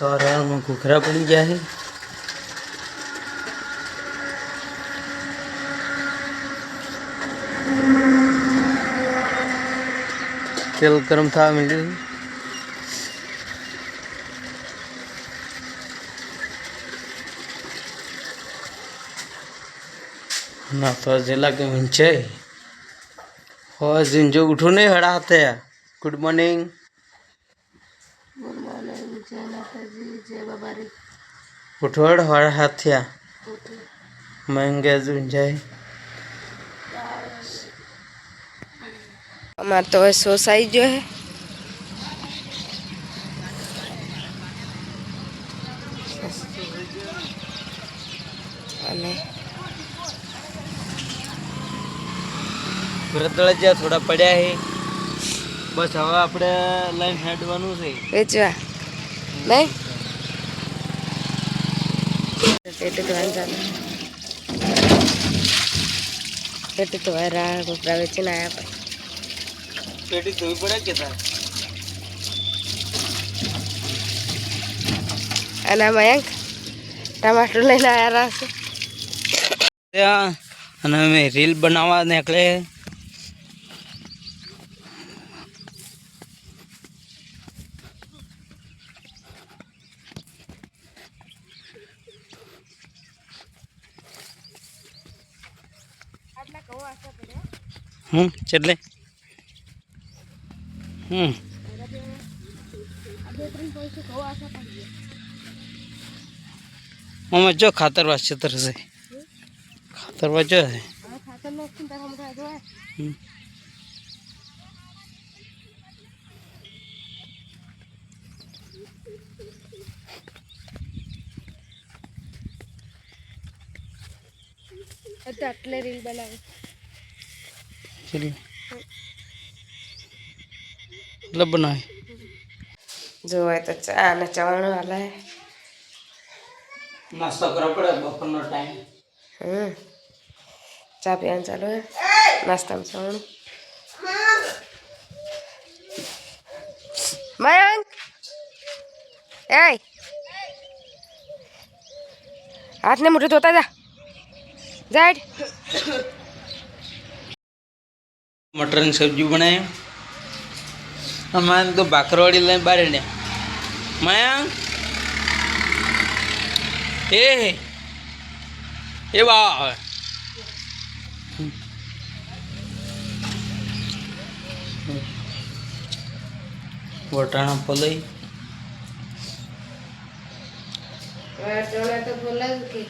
सारा कुखरा बन गया है तिल गर्म था मिले। ना तो जिला के मिंचे। और जिन जो उठो नहीं, हड़ाते good morning morning good morning જય માતાજી જય બાબારી ઉઠવડ હળ હાથ્યા મંગે ઊંઝાઈ અમાર તો હવે સોસાઈ ગયો હે અને ભરતળા જ્યાં થોડા પડ્યા છે બસ હવે આપણે લાઈન હેડવાનું છે. વેચવા. નહીં? પેટી તો વાંધા પેટી તો વાયરા કોપરા વેચીને આવ્યા પણ. પેટી ધોવી પડે કે તાર? અને મયંક ટમાટર લઈને આવ્યા છે ત્યાં અને અમે રીલ બનાવવા નીકળે. હમ ચેટલે હમ. આમાં જો ખાતર વાછતર છે. ખાતર જો છે. આટલે રીલ બનાવી. केली लबण है। जो है आहे तर चावल वाला है। नाश्ता करा पडत बपरला टाइम। चाय पियान चलो आहे नाश्ता में चावल। मयंक! ए हाथ ने मुठे धोता जा। जाड મટરની સબ્જી બનાવી. અમારે તો ભાખરવાડી લઈને બહાર ને. માયા? એ એ બા. વટાણા પલઈ. ચણા તો કે